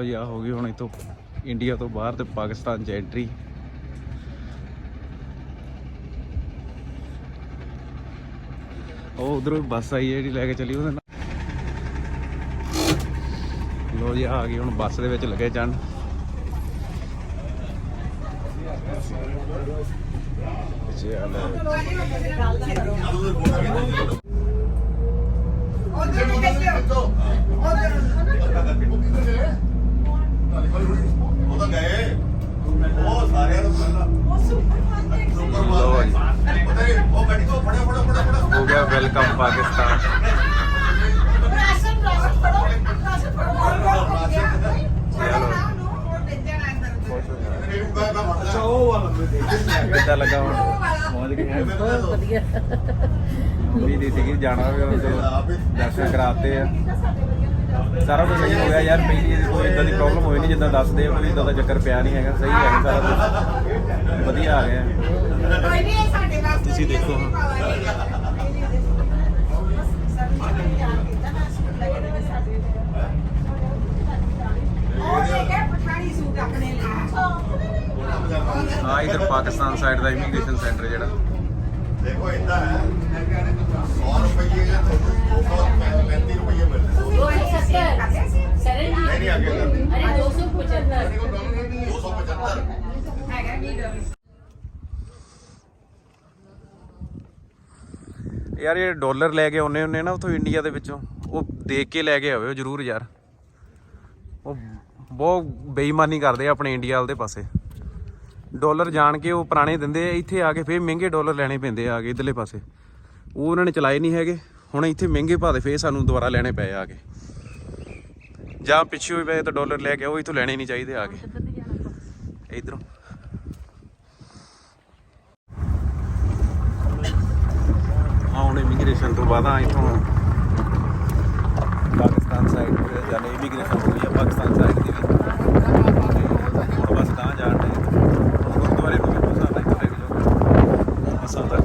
ਲੋ ਜੀ ਆ ਹੋ ਗਈ ਹੁਣ ਇਥੋਂ ਇੰਡੀਆ ਤੋਂ ਬਾਹਰ ਤੇ ਪਾਕਿਸਤਾਨ ਚ ਐਂਟਰੀ ਉਹ ਉਧਰੋਂ ਬੱਸ ਆਈ ਜਿਹੜੀ ਲੈ ਕੇ ਚਲੀ ਉਹਦੇ ਨਾਲ। ਲੋ ਜੀ, ਆ ਗਈ ਹੁਣ ਬੱਸ ਦੇ ਵਿੱਚ ਲੱਗੇ ਚੰਨ ਚੱਲ ਉਹ ਤਾਂ ਗਏ ਉਹ ਸਾਰਿਆਂ ਨੂੰ ਪਹਿਲਾਂ ਲੋ ਜੀ ਉਹਦੇ ਉਹ ਗੱਡੀ ਕੋ ਫੜੋ ਫੜੋ ਫੜੋ ਫੜੋ ਹੋ ਗਿਆ ਵੈਲਕਮ ਪਾਕਿਸਤਾਨ ਕਿੱਦਾਂ ਲੱਗਾ ਹੁਣ ਪਹੁੰਚ ਗਏ ਬਹੁਤ ਵਧੀਆ ਵੀ ਦੀ ਸੀਗੀ ਜਾਣਾ ਵੀ ਹੁਣ ਚਲੋ ਦਰਸ਼ਨ ਕਰਾਤੇ ਆ ਸਾਰਾ ਕੁਝ ਸਹੀ ਹੋ ਗਿਆ ਯਾਰ ਪਹਿਲੀ ਵਾਰੀ ਕੋਈ ਇਦਾਂ ਦੀ ਪ੍ਰੋਬਲਮ ਹੋਈ ਨਹੀਂ ਜਿੱਦਾਂ ਦੱਸਦੇ ਆ ਕੋਈ ਇਦਾਂ ਦਾ ਚੱਕਰ ਪਿਆ ਨਹੀਂ ਹੈਗਾ ਸਹੀ ਹੈ ਸਾਰਾ ਕੁਝ। ਵਧੀਆ ਆ ਗਿਆ। ਤੁਸੀਂ ਦੇਖੋ ਆ ਇਧਰ ਪਾਕਿਸਤਾਨ ਸਾਈਡ ਦਾ ਇਮੀਗ੍ਰੇਸ਼ਨ ਸੈਂਟਰ ਜਿਹੜਾ। ਦੇਖੋ ਇਦਾਂ ਹੈ 100 ਰੁਪਏ ਜਾਂ 235 ਰੁਪਏ ਮਿਲਦੇ सरन नहीं, नहीं, आगे कर। अरे दो सौ पचहत्तर 275 ਯਾਰ ਇਹ ਡਾਲਰ ਲੈ ਕੇ ਆਉਨੇ ਹੁੰਨੇ ਨਾ ਉਥੋਂ ਇੰਡੀਆ ਦੇ ਵਿੱਚੋਂ ਉਹ ਦੇਖ ਕੇ ਲੈ ਕੇ ਆਇਓ ਜਰੂਰ ਯਾਰ ਉਹ ਬਹੁਤ ਬੇਈਮਾਨੀ ਕਰਦੇ ਆ ਆਪਣੇ ਇੰਡੀਆ ਵਾਲ ਦੇ ਪਾਸੇ ਡਾਲਰ ਜਾਣ ਕੇ ਉਹ ਪੁਰਾਣੇ ਦਿੰਦੇ ਆ, ਇੱਥੇ ਆ ਕੇ ਫੇਰ ਮਹਿੰਗੇ ਡਾਲਰ ਲੈਣੇ ਪੈਂਦੇ ਆ ਕੇ ਇਧਰਲੇ ਪਾਸੇ। ਉਹ ਉਹਨਾਂ ਨੇ ਚਲਾਏ ਨਹੀਂ ਹੈਗੇ, ਹੁਣ ਇੱਥੇ ਮਹਿੰਗੇ ਭਾਅ ਦੇ ਫੇਰ ਸਾਨੂੰ ਦੁਬਾਰਾ ਲੈਣੇ ਪਏ ਆ ਕੇ। ਜਾਂ ਪਿੱਛੇ ਹੋਏ ਪਏ ਤਾਂ ਡਾਲਰ ਲੈ ਕੇ ਉਹ ਇੱਥੋਂ ਲੈਣੇ ਨਹੀਂ ਚਾਹੀਦੇ ਆ ਕੇ। ਇਧਰੋਂ। ਹੁਣ ਇਮੀਗ੍ਰੇਸ਼ਨ ਤੋਂ ਬਾਅਦ ਆ, ਇੱਥੋਂ ਪਾਕਿਸਤਾਨ ਸਾਈਡ ਜਾਣੇ ਇਮੀਗ੍ਰੇਸ਼ਨ ਹੋ ਗਈ ਪਾਕਿਸਤਾਨ ਸਾਈਡ ਦੀ ਵੀ ਤੇ ਹੁਣ ਬਸ ਤਾਂ ਜਾਣ ਦੇ ਗੁਰਦੁਆਰੇ ਨੂੰ ਵੀ ਬਸਾਂ ਤੱਕ ਲੈ ਕੇ ਜਾਓ ਬਸਾਂ ਤੱਕ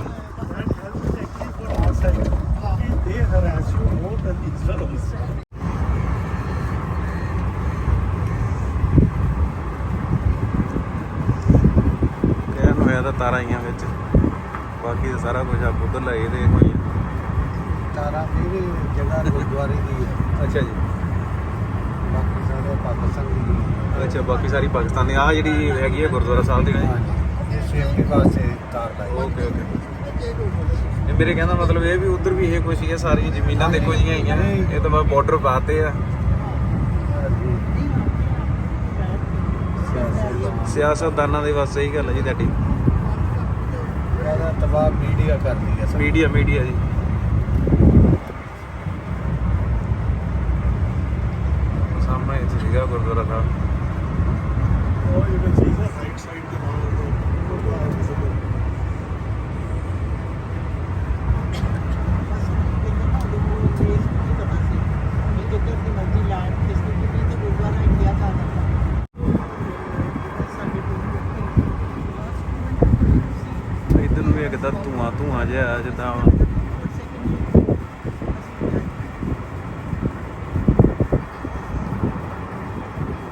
ਕਹਿਣ ਹੋਇਆ ਤਾਂ ਤਾਰਾਂ ਆਈਆਂ ਵਿੱਚ। ਬਾਕੀ ਤਾਂ ਸਾਰਾ ਕੁਝ ਆਪ ਉਧਰ ਲਾਏ ਦੇ ਹੋਈ ਤਾਰਾ ਮੇਰੀ ਜਗ੍ਹਾ ਗੁਰਦੁਆਰੇ ਦੀ ਹੈ ਅੱਛਾ ਜੀ। ਬਾਕੀ ਸਾਰੇ ਪਾਕਿਸਤਾਨ ਦੀ ਹੈ। ਅੱਛਾ ਬਾਕੀ ਸਾਰੀ ਪਾਕਿਸਤਾਨ ਆ ਜਿਹੜੀ ਹੈਗੀ ਹੈ ਗੁਰਦੁਆਰਾ ਸਾਹਿਬ ਦੀ। ਇਹ ਸੇਫਟੀ ਵਾਸਤੇ ਤਾਰ ਲਾਈ। Okay okay. ਇਹ ਮੇਰੇ ਕਹਿੰਦਾ ਮਤਲਬ ਇਹ ਵੀ ਉਧਰ ਵੀ ਇਹ ਕੁਛ ਹੀ ਹੈ ਸਾਰੀਆਂ ਜ਼ਮੀਨਾਂ ਦੇਖੋ ਜੀਆਂ ਆਈਆਂ ਨੇ। ਇਹ ਤਾਂ ਬਸ ਬਾਰਡਰ ਪਾਤੇ ਆ। ਸਿਆਸਤਦਾਨਾਂ ਦੇ ਬਸ ਸਹੀ ਗੱਲ ਹੈ ਜੀ ਤੁਹਾਡੀ। ਤਬਾਹ ਮੀਡੀਆ ਕਰਦੀ ਹੈ ਮੀਡੀਆ ਮੀਡੀਆ ਜੀ। ਸਾਹਮਣੇ ਇੱਥੇ ਸੀਗਾ ਗੁਰਦੁਆਰਾ ਸਾਹਿਬ। ਇਧਰ ਨੂੰ ਵੀ ਇੱਕਦਾ ਧੂਆਂ ਧੂਆਂ ਜਿਹਾ ਜਿੱਦਾਂ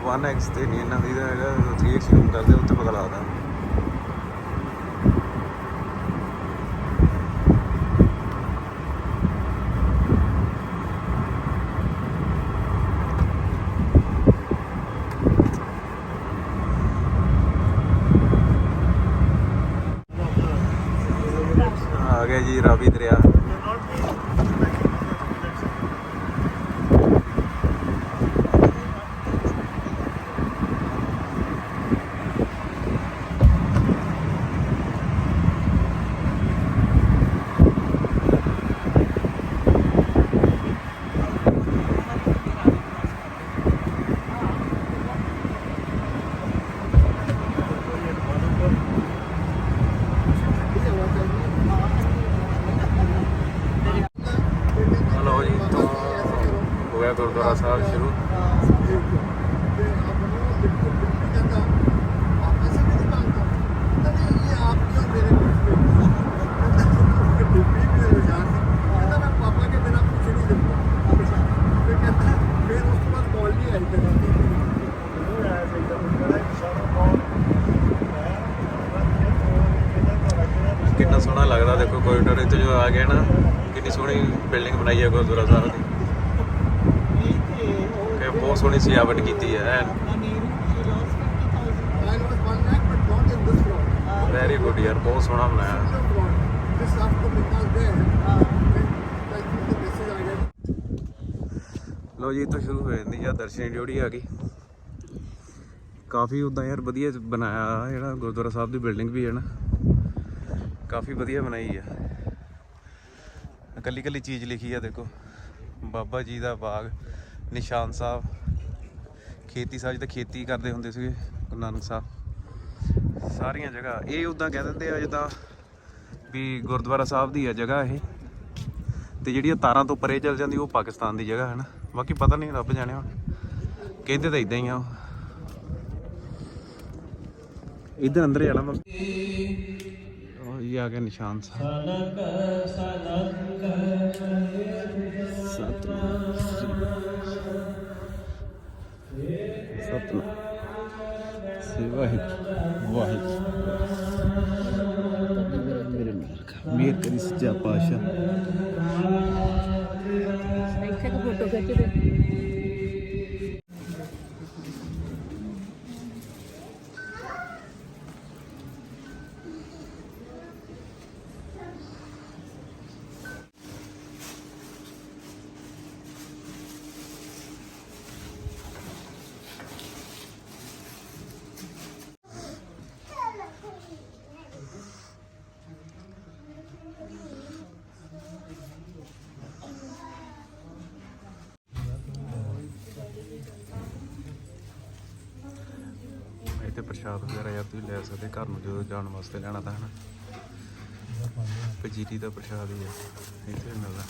ਵਨ ਐਕਸ ਤੇ ਨਹੀਂ ਇਹਨਾਂ ਦੀ ਤਾਂ ਹੈਗਾ 3x ਜ਼ੂਮ ਕਰਦੇ ਉੱਥੇ ਪਤਾ ਲੱਗਦਾ ਆ ਗਿਆ ਜੀ ਰਾਵੀ ਦਰਿਆ ਹਲੋ ਜੀ ਤੋਂ ਹੋ ਗਿਆ ਗੁਰਦੁਆਰਾ ਸਾਹਿਬ ਸ਼ੁਰੂ ਕਿੰਨਾ ਸੋਹਣਾ ਲੱਗਦਾ ਦੇਖੋ ਕੋਰੀਡੋਰ ਇੱਥੇ ਆ ਗਿਆ ਨਾ, ਕਿੰਨੀ ਸੋਹਣੀ ਬਿਲਡਿੰਗ ਬਣਾਈ ਹੈ ਗੁਰਦੁਆਰਾ ਸਾਹਿਬ ਦੀ। ਕਿ ਬਹੁਤ ਸੋਹਣੀ ਸਜਾਵਟ ਕੀਤੀ ਹੈ ਵੈਰੀ ਗੁੱਡ ਯਾਰ, ਬਹੁਤ ਸੋਹਣਾ ਬਣਾਇਆ। ਲੋ ਜੀ ਤੋਂ ਸ਼ੁਰੂ ਹੋ ਜਾਂਦੀ ਆ ਦਰਸ਼ਨੀ ਡਿਊਟੀ ਆ ਗਈ। ਕਾਫੀ ਉਦਾਂ ਯਾਰ ਵਧੀਆ ਬਣਾਇਆ, ਜਿਹੜਾ ਗੁਰਦੁਆਰਾ ਸਾਹਿਬ ਦੀ ਬਿਲਡਿੰਗ ਵੀ ਹੈ ਨਾ। ਕਾਫੀ ਵਧੀਆ ਬਣਾਈ ਆ। ਇਕੱਲੀ ਇਕੱਲੀ ਚੀਜ਼ ਲਿਖੀ ਆ ਦੇਖੋ। ਬਾਬਾ ਜੀ ਦਾ ਬਾਗ, ਨਿਸ਼ਾਨ ਸਾਹਿਬ। ਖੇਤੀ ਸਾਹਿਬ, ਜਿੱਦਾਂ ਖੇਤੀ ਕਰਦੇ ਹੁੰਦੇ ਸੀਗੇ, ਗੁਰੂ ਨਾਨਕ ਸਾਹਿਬ। ਸਾਰੀਆਂ ਜਗ੍ਹਾ, ਇਹ ਉਦਾਂ ਕਹਿ ਦਿੰਦੇ ਆ ਜਿੱਦਾਂ ਵੀ ਗੁਰਦੁਆਰਾ ਸਾਹਿਬ ਦੀ ਆ ਜਗ੍ਹਾ ਇਹ। ਤੇ ਜਿਹੜੀਆਂ ਤਾਰਾਂ ਤੋਂ ਪਰੇ ਚੱਲ ਜਾਂਦੀ, ਉਹ ਪਾਕਿਸਤਾਨ ਦੀ ਜਗ੍ਹਾ ਹੈ ਨਾ ਬਾਕੀ ਪਤਾ ਨਹੀਂ ਰੱਬ ਜਾਣੇ ਹੁਣ। ਕਹਿੰਦੇ ਤਾਂ ਇਦਾਂ ਹੀ ਆ ਉਹ। ਇਧਰ ਅੰਦਰ ਜਾਣਾ ਮੈਂ ਉਹ ਇਹ ਆ ਗਿਆ ਨਿਸ਼ਾਨ ਸਾਹਿਬ ਸਤਨਾਮ ਸਤਨਾਮ ਸੇ ਵਾਹਿਗੁਰੂ ਵਾਹਿਗੁਰੂ ਮੇਰੇ ਪ੍ਰਸ਼ਾਦ ਵਗੈਰਾ ਯਾਰ ਤੁਸੀਂ ਲੈ ਸਕਦੇ ਘਰ ਨੂੰ ਜਦੋਂ ਜਾਣ ਵਾਸਤੇ ਲੈਣਾ ਤਾਂ ਹਨਾ। ਪਜੀਰੀ ਦਾ ਪ੍ਰਸ਼ਾਦ ਹੀ ਹੈ ਇੱਥੇ ਵੀ ਮਿਲਦਾ।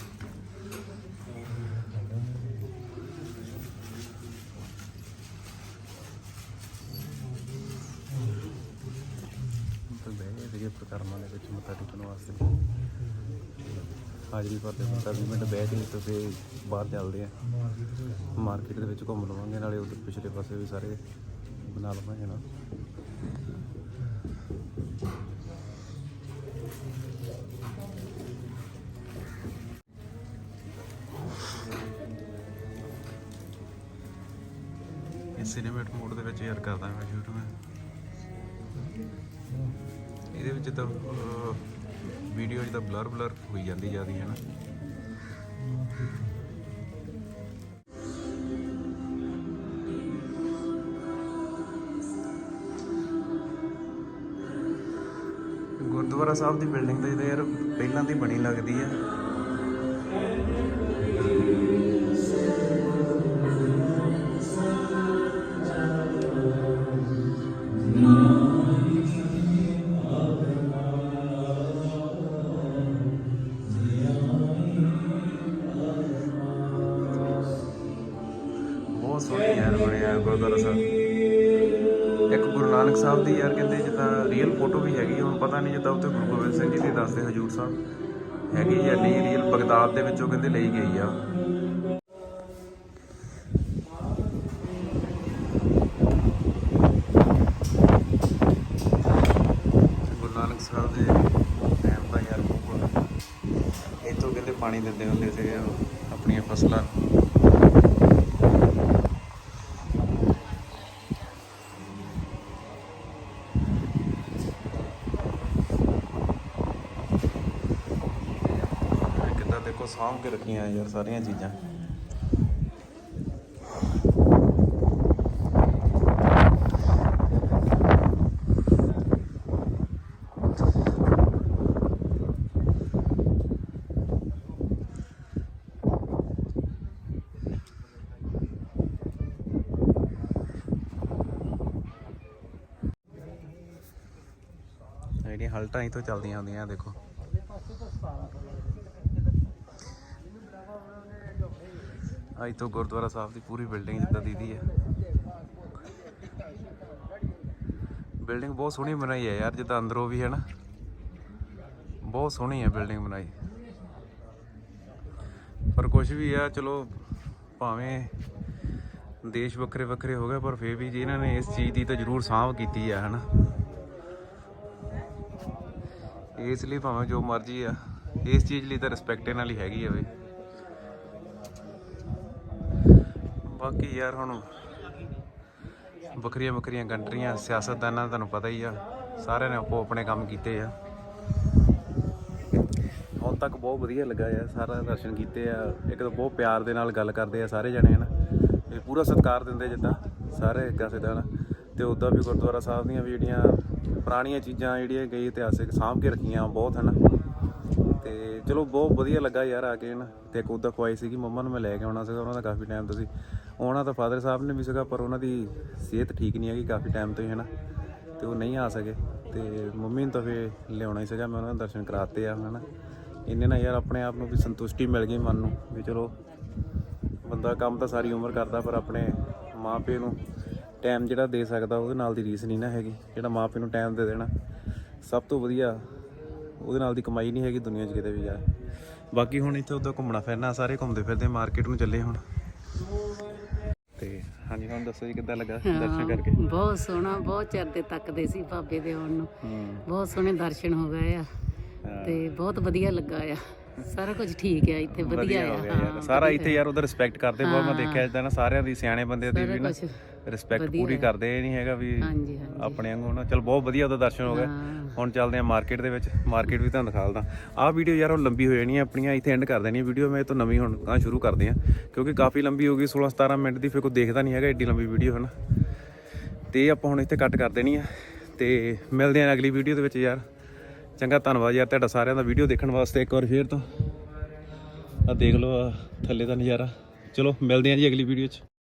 ਤਾਂ ਬਹਿ ਸੀਗੇ ਪ੍ਰਕਰਮਾਂ ਦੇ ਵਿੱਚ ਮੱਥਾ ਟੇਕਣ ਵਾਸਤੇ। ਹਾਜ਼ਰੀ ਭਰਦੇ ਮੱਥਾ 20 ਮਿੰਟ ਬਹਿ ਕੇ ਤੇ ਫਿਰ ਬਾਹਰ ਚੱਲਦੇ ਆ। ਮਾਰਕੀਟ ਦੇ ਵਿੱਚ ਘੁੰਮ ਲਵਾਂਗੇ, ਨਾਲੇ ਉਧਰ ਪਿਛਲੇ ਪਾਸੇ ਵੀ ਸਾਰੇ। ਬਣਾ ਲਵਾਂ ਨਾ। ਸਿਨੇਮੈਟ ਮੋਡ ਦੇ ਵਿੱਚ ਯਾਰ ਕਰਦਾ ਮੈਂ ਸ਼ੂਟ ਇਹਦੇ ਵਿੱਚ ਤਾਂ ਵੀਡੀਓ ਜਿਹਦਾ ਬਲਰ ਬਲਰ ਹੋਈ ਜਾਂਦੀ ਜਿਆਦੀ ਹੈ ਨਾ। ਗੁਰਦੁਆਰਾ ਸਾਹਿਬ ਦੀ ਬਿਲਡਿੰਗ ਤਾਂ ਇਹਦਾ ਯਾਰ ਪਹਿਲਾਂ ਦੀ ਬਣੀ ਲੱਗਦੀ ਆ। ਯਾਰ ਰੀਅਲ ਫੋਟੋ ਵੀ ਹੈਗੀ ਹੁਣ ਪਤਾ ਨਹੀਂ ਜਿੱਦਾਂ ਉੱਥੇ ਗੁਰੂ ਗੋਬਿੰਦ ਸਿੰਘ ਜੀ ਦੀ ਦੱਸਦੇ ਹਜੂਰ ਸਾਹਿਬ ਹੈਗੀ ਜਾਂ ਨਹੀਂ ਰੀਅਲ ਬਗਦਾਦ ਦੇ ਵਿੱਚੋਂ ਕਹਿੰਦੇ ਲਈ ਗਈ ਆ। ਗੁਰੂ ਨਾਨਕ ਸਾਹਿਬ ਦੇ ਟਾਈਮ ਦਾ ਯਾਰ ਇੱਥੋਂ ਕਹਿੰਦੇ ਪਾਣੀ ਦਿੰਦੇ ਹੁੰਦੇ ਸੀਗੇ ਆਪਣੀਆਂ ਫਸਲਾਂ ਨੂੰ ਇਹ ਕਿੱਦਾਂ ਦੇਖੋ ਸਾਂਭ ਕੇ ਰੱਖੀਆਂ ਯਾਰ ਸਾਰੀਆਂ ਚੀਜ਼ਾਂ। ਜਿਹੜੀਆਂ ਹਲਟਾਂ ਇਥੋਂ ਚੱਲਦੀਆਂ ਹੁੰਦੀਆਂ ਦੇਖੋ। ਅੱਜ ਤੋਂ ਗੁਰਦੁਆਰਾ ਸਾਹਿਬ ਦੀ ਪੂਰੀ ਬਿਲਡਿੰਗ ਜਿੱਦਾਂ ਦੀਦੀ ਹੈ। ਬਿਲਡਿੰਗ ਬਹੁਤ ਸੋਹਣੀ ਬਣਾਈ ਹੈ ਯਾਰ, ਜਿੱਦਾਂ ਅੰਦਰੋਂ ਵੀ ਹੈ ਨਾ। ਬਹੁਤ ਸੋਹਣੀ ਹੈ ਬਿਲਡਿੰਗ ਬਣਾਈ। ਪਰ ਕੁਝ ਵੀ ਆ, ਚਲੋ, ਭਾਵੇਂ ਦੇਸ਼ ਵੱਖਰੇ ਵੱਖਰੇ ਹੋ ਗਏ, ਪਰ ਫੇਰ ਵੀ ਜੀ ਇਹਨਾਂ ਨੇ ਇਸ ਚੀਜ਼ ਦੀ ਤਾਂ ਜ਼ਰੂਰ ਸਾਂਭ ਕੀਤੀ ਆ ਹਨਾ। ਇਸ ਲਈ ਭਾਵੇਂ ਜੋ ਮਰਜ਼ੀ ਆ, ਇਸ ਚੀਜ਼ ਲਈ ਤਾਂ ਰਿਸਪੈਕਟ ਇਹਨਾਂ ਲਈ ਹੈਗੀ ਆ ਵੇ। ਬਾਕੀ ਯਾਰ ਹੁਣ ਵੱਖਰੀਆਂ ਵੱਖਰੀਆਂ ਕੰਟਰੀਆਂ ਸਿਆਸਤਦਾਨਾਂ ਦਾ ਤੁਹਾਨੂੰ ਪਤਾ ਹੀ ਆ। ਸਾਰਿਆਂ ਨੇ ਆਪੋ ਆਪਣੇ ਕੰਮ ਕੀਤੇ ਆ। ਹੁਣ ਤੱਕ ਬਹੁਤ ਵਧੀਆ ਲੱਗਾ ਯਾਰ ਸਾਰਾ ਦਰਸ਼ਨ ਕੀਤੇ ਆ। ਇੱਕ ਤਾਂ ਬਹੁਤ ਪਿਆਰ ਦੇ ਨਾਲ ਗੱਲ ਕਰਦੇ ਆ ਸਾਰੇ ਜਣੇ, ਹਨ। ਤੇ ਪੂਰਾ ਸਤਿਕਾਰ ਦਿੰਦੇ ਜਿੱਦਾਂ, ਸਾਰੇ ਕਾਸੇ ਦਾ ਨਾ ਤੇ ਉਦਾਂ ਵੀ ਗੁਰਦੁਆਰਾ ਸਾਹਿਬ ਦੀਆਂ ਵੀ ਜਿਹੜੀਆਂ ਪੁਰਾਣੀਆਂ ਚੀਜ਼ਾਂ, ਜਿਹੜੀਆਂ ਗਈ ਇਤਿਹਾਸਿਕ ਸਾਂਭ ਕੇ ਰੱਖੀਆਂ ਬਹੁਤ, ਹਨ। ਤੇ ਚਲੋ ਬਹੁਤ ਵਧੀਆ ਲੱਗਾ ਯਾਰ ਆ ਕੇ ਨਾ ਤੇ ਇੱਕ ਉਦਾਂ ਖਵਾਈ ਸੀਗੀ, ਮੰਮਾ ਨੂੰ ਮੈਂ ਲੈ ਕੇ ਆਉਣਾ ਸੀਗਾ, ਉਹਨਾਂ ਦਾ ਕਾਫੀ ਟਾਈਮ ਤੋਂ ਸੀ ਆਉਣਾ ਤਾਂ ਫਾਦਰ ਸਾਹਿਬ ਨੇ ਵੀ ਸੀਗਾ, ਪਰ ਉਹਨਾਂ ਦੀ ਸਿਹਤ ਠੀਕ ਨਹੀਂ ਹੈਗੀ ਕਾਫੀ ਟਾਈਮ ਤੋਂ ਹੀ ਹੈ ਨਾ ਤੇ ਉਹ ਨਹੀਂ ਆ ਸਕੇ। ਤੇ ਮੰਮੀ ਨੂੰ ਤਾਂ ਫੇ ਲਿਆਉਣਾ ਹੀ ਸੀਗਾ, ਮੈਂ ਉਹਨਾਂ ਦੇ ਦਰਸ਼ਨ ਕਰਾਤੇ ਆ, ਹਨਾ। ਇੰਨੇ ਨਾਲ ਯਾਰ ਆਪਣੇ ਆਪ ਨੂੰ ਵੀ ਸੰਤੁਸ਼ਟੀ ਮਿਲ ਗਈ ਮਨ ਨੂੰ ਵੀ ਚਲੋ, ਬੰਦਾ ਕੰਮ ਤਾਂ ਸਾਰੀ ਉਮਰ ਕਰਦਾ, ਪਰ ਆਪਣੇ ਮਾਪੇ ਨੂੰ ਟਾਈਮ ਜਿਹੜਾ ਦੇ ਸਕਦਾ, ਉਹਦੇ ਨਾਲ ਦੀ ਰੀਸ ਨਹੀਂ ਨਾ ਹੈਗੀ, ਜਿਹੜਾ ਮਾਪੇ ਨੂੰ ਟਾਈਮ ਦੇ ਦੇਣਾ। ਸਭ ਤੋਂ ਵਧੀਆ ਉਹਦੇ ਨਾਲ ਦੀ ਕਮਾਈ ਨਹੀਂ ਹੈਗੀ ਦੁਨੀਆ 'ਚ ਕਿਤੇ ਵੀ ਯਾਰ। ਬਾਕੀ ਹੁਣ ਇੱਥੇ ਉੱਧਰ ਘੁੰਮਣਾ ਫਿਰਨਾ, ਸਾਰੇ ਘੁੰਮਦੇ ਫਿਰਦੇ ਮਾਰਕੀਟ ਨੂੰ ਚੱਲੇ ਹੁਣ। ਹਾਂਜੀ ਹੁਣ ਦੱਸੋ ਜੀ ਕਿੱਦਾਂ ਲੱਗਾ ਦਰਸ਼ਨ ਕਰਕੇ? ਬਹੁਤ ਸੋਹਣਾ ਬਹੁਤ ਚਿਰ ਦੇ ਤੱਕਦੇ ਸੀ ਬਾਬੇ ਦੇ ਆਉਣ ਨੂੰ। ਬਹੁਤ ਸੋਹਣੇ ਦਰਸ਼ਨ ਹੋ ਗਏ ਆ ਤੇ ਬਹੁਤ ਵਧੀਆ ਲੱਗਾ ਆ। ਸਾਰਾ ਕੁਝ ਠੀਕ ਆ ਇੱਥੇ ਵਧੀਆ ਹੋ ਗਿਆ ਯਾਰ। ਸਾਰਾ ਇੱਥੇ ਯਾਰ ਉਹਦਾ ਰਿਸਪੈਕਟ ਕਰਦੇ ਬਹੁਤ ਮੈਂ ਦੇਖਿਆ ਇਦਾਂ ਨਾ ਸਾਰਿਆਂ ਦੀ ਸਿਆਣੇ ਬੰਦੇ ਦੀ ਵੀ ਨਾ ਕੁਛ ਰਿਸਪੈਕਟ ਪੂਰੀ ਕਰਦੇ ਇਹ ਨਹੀਂ ਹੈਗਾ ਵੀ ਹਾਂਜੀ ਹਾਂਜੀ। ਆਪਣੇ ਵਾਂਗੂ ਨਾ। ਚਲ ਬਹੁਤ ਵਧੀਆ ਉਹਦਾ ਦਰਸ਼ਨ ਹੋ ਹਾਂ। ਹੁਣ ਚੱਲਦੇ ਆ ਮਾਰਕੀਟ ਦੇ ਵਿੱਚ। ਮਾਰਕੀਟ ਵੀ ਤੁਹਾਨੂੰ ਦਿਖਾਲਦਾ ਆਹ ਵੀਡੀਓ ਯਾਰ ਉਹ ਲੰਬੀ ਹੋ ਜਾਣੀ ਆ ਆਪਣੀਆਂ ਇੱਥੇ ਐਂਡ ਕਰ ਦੇਣੀ ਵੀਡੀਓ ਮੈਂ ਇਹ ਤੋਂ ਨਵੀਂ ਹੁਣ ਕਾਂ ਸ਼ੁਰੂ ਕਰਦੇ ਆ ਕਿਉਂਕਿ ਕਾਫੀ ਲੰਬੀ ਹੋ ਗਈ 16 17 ਮਿੰਟ ਦੀ ਫਿਰ ਕੋਈ ਦੇਖਦਾ ਨਹੀਂ ਹੈਗਾ ਏਡੀ ਲੰਬੀ ਵੀਡੀਓ ਹਨਾ। ਤੇ ਇਹ ਆਪਾਂ ਹੁਣ ਇੱਥੇ ਕੱਟ ਕਰ ਦੇਣੀ ਆ। ਤੇ ਮਿਲਦੇ ਆ ਅਗਲੀ ਵੀਡੀਓ ਦੇ ਵਿੱਚ ਯਾਰ। ਚੰਗਾ, ਧੰਨਵਾਦ ਯਾਰ ਤੁਹਾਡਾ ਸਾਰਿਆਂ ਦਾ ਵੀਡੀਓ ਦੇਖਣ ਵਾਸਤੇ ਇੱਕ ਵਾਰ ਫੇਰ ਤੋਂ। ਆ ਦੇਖ ਲਓ, ਆਹ ਥੱਲੇ ਦਾ ਨਜ਼ਾਰਾ। ਚਲੋ, ਮਿਲਦੇ ਆ ਜੀ ਅਗਲੀ ਵੀਡੀਓ 'ਚ।